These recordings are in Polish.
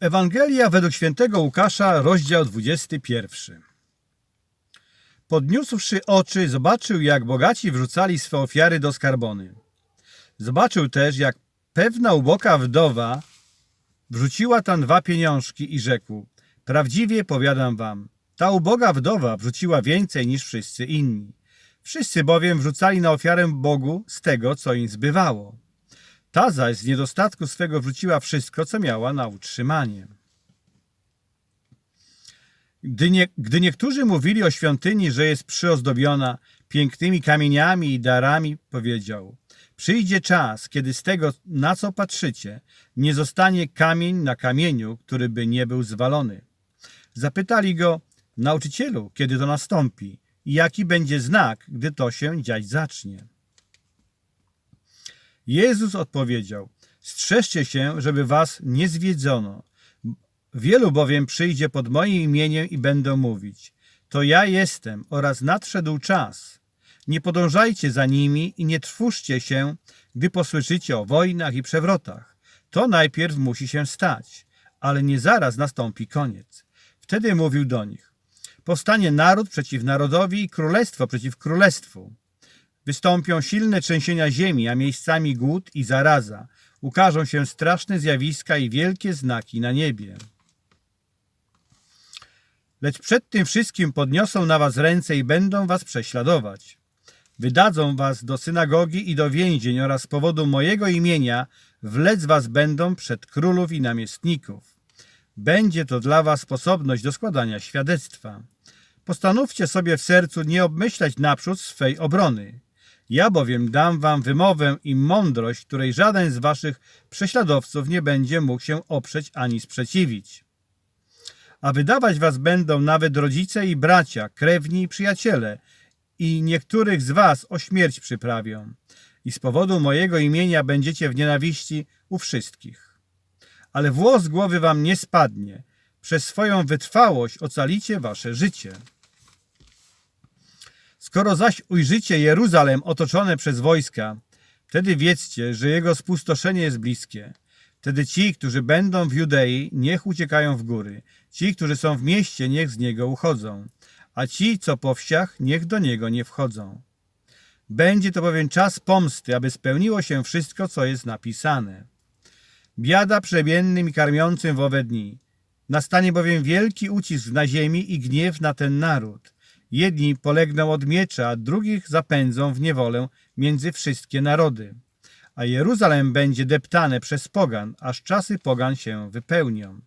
Ewangelia według świętego Łukasza, rozdział 21. Podniósłszy oczy, zobaczył, jak bogaci wrzucali swe ofiary do skarbony. Zobaczył też, jak pewna uboka wdowa wrzuciła tam dwa pieniążki i rzekł: Prawdziwie powiadam wam, ta uboga wdowa wrzuciła więcej niż wszyscy inni. Wszyscy bowiem wrzucali na ofiarę Bogu z tego, co im zbywało. Ta zaś z niedostatku swego wrzuciła wszystko, co miała na utrzymanie. Gdy, nie, gdy niektórzy mówili o świątyni, że jest przyozdobiona pięknymi kamieniami i darami, powiedział: Przyjdzie czas, kiedy z tego, na co patrzycie, nie zostanie kamień na kamieniu, który by nie był zwalony. Zapytali go: Nauczycielu, kiedy to nastąpi i jaki będzie znak, gdy to się dziać zacznie? Jezus odpowiedział: Strzeżcie się, żeby was nie zwiedzono. Wielu bowiem przyjdzie pod moim imieniem i będą mówić: To ja jestem oraz nadszedł czas. Nie podążajcie za nimi i nie trwóżcie się, gdy posłyszycie o wojnach i przewrotach. To najpierw musi się stać, ale nie zaraz nastąpi koniec. Wtedy mówił do nich: Powstanie naród przeciw narodowi i królestwo przeciw królestwu. Wystąpią silne trzęsienia ziemi, a miejscami głód i zaraza. Ukażą się straszne zjawiska i wielkie znaki na niebie. Lecz przed tym wszystkim podniosą na was ręce i będą was prześladować. Wydadzą was do synagogi i do więzień oraz z powodu mojego imienia wlec was będą przed królów i namiestników. Będzie to dla was sposobność do składania świadectwa. Postanówcie sobie w sercu nie obmyślać naprzód swej obrony. Ja bowiem dam wam wymowę i mądrość, której żaden z waszych prześladowców nie będzie mógł się oprzeć ani sprzeciwić. A wydawać was będą nawet rodzice i bracia, krewni i przyjaciele, i niektórych z was o śmierć przyprawią. I z powodu mojego imienia będziecie w nienawiści u wszystkich. Ale włos głowy wam nie spadnie. Przez swoją wytrwałość ocalicie wasze życie. Skoro zaś ujrzycie Jeruzalem otoczone przez wojska, wtedy wiedzcie, że jego spustoszenie jest bliskie. Wtedy ci, którzy będą w Judei, niech uciekają w góry. Ci, którzy są w mieście, niech z niego uchodzą. A ci, co po wsiach, niech do niego nie wchodzą. Będzie to bowiem czas pomsty, aby spełniło się wszystko, co jest napisane. Biada przemiennym i karmiącym w owe dni. Nastanie bowiem wielki ucisk na ziemi i gniew na ten naród. Jedni polegną od miecza, drugich zapędzą w niewolę między wszystkie narody. A Jeruzalem będzie deptane przez pogan, aż czasy pogan się wypełnią.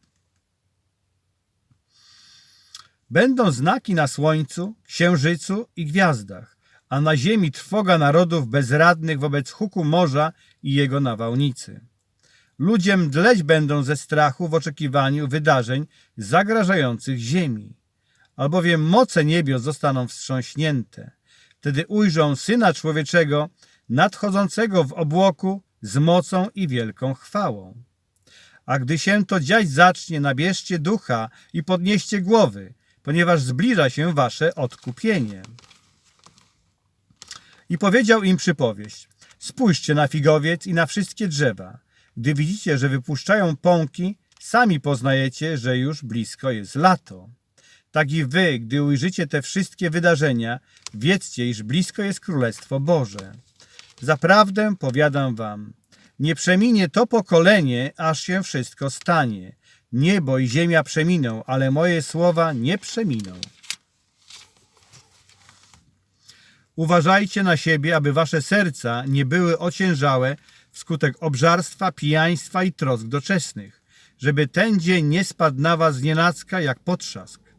Będą znaki na słońcu, księżycu i gwiazdach, a na ziemi trwoga narodów bezradnych wobec huku morza i jego nawałnicy. Ludzie mdleć będą ze strachu w oczekiwaniu wydarzeń zagrażających ziemi albowiem moce niebios zostaną wstrząśnięte. Wtedy ujrzą Syna Człowieczego nadchodzącego w obłoku z mocą i wielką chwałą. A gdy się to dziać zacznie, nabierzcie ducha i podnieście głowy, ponieważ zbliża się wasze odkupienie. I powiedział im przypowieść. Spójrzcie na figowiec i na wszystkie drzewa. Gdy widzicie, że wypuszczają pąki, sami poznajecie, że już blisko jest lato. Tak i wy, gdy ujrzycie te wszystkie wydarzenia, wiedzcie, iż blisko jest Królestwo Boże. Zaprawdę powiadam wam, nie przeminie to pokolenie, aż się wszystko stanie. Niebo i ziemia przeminą, ale moje słowa nie przeminą. Uważajcie na siebie, aby wasze serca nie były ociężałe wskutek obżarstwa, pijaństwa i trosk doczesnych, żeby ten dzień nie spadł na was znienacka jak potrzask.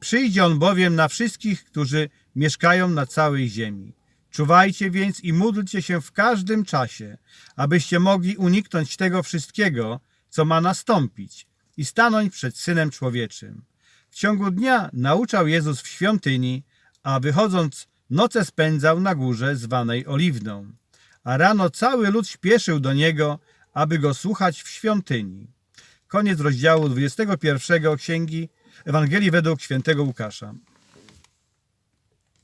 Przyjdzie on bowiem na wszystkich, którzy mieszkają na całej ziemi. Czuwajcie więc i módlcie się w każdym czasie, abyście mogli uniknąć tego wszystkiego, co ma nastąpić i stanąć przed Synem Człowieczym. W ciągu dnia nauczał Jezus w świątyni, a wychodząc noce spędzał na górze zwanej Oliwną. A rano cały lud śpieszył do Niego, aby Go słuchać w świątyni. Koniec rozdziału 21 Księgi Ewangelii według świętego Łukasza.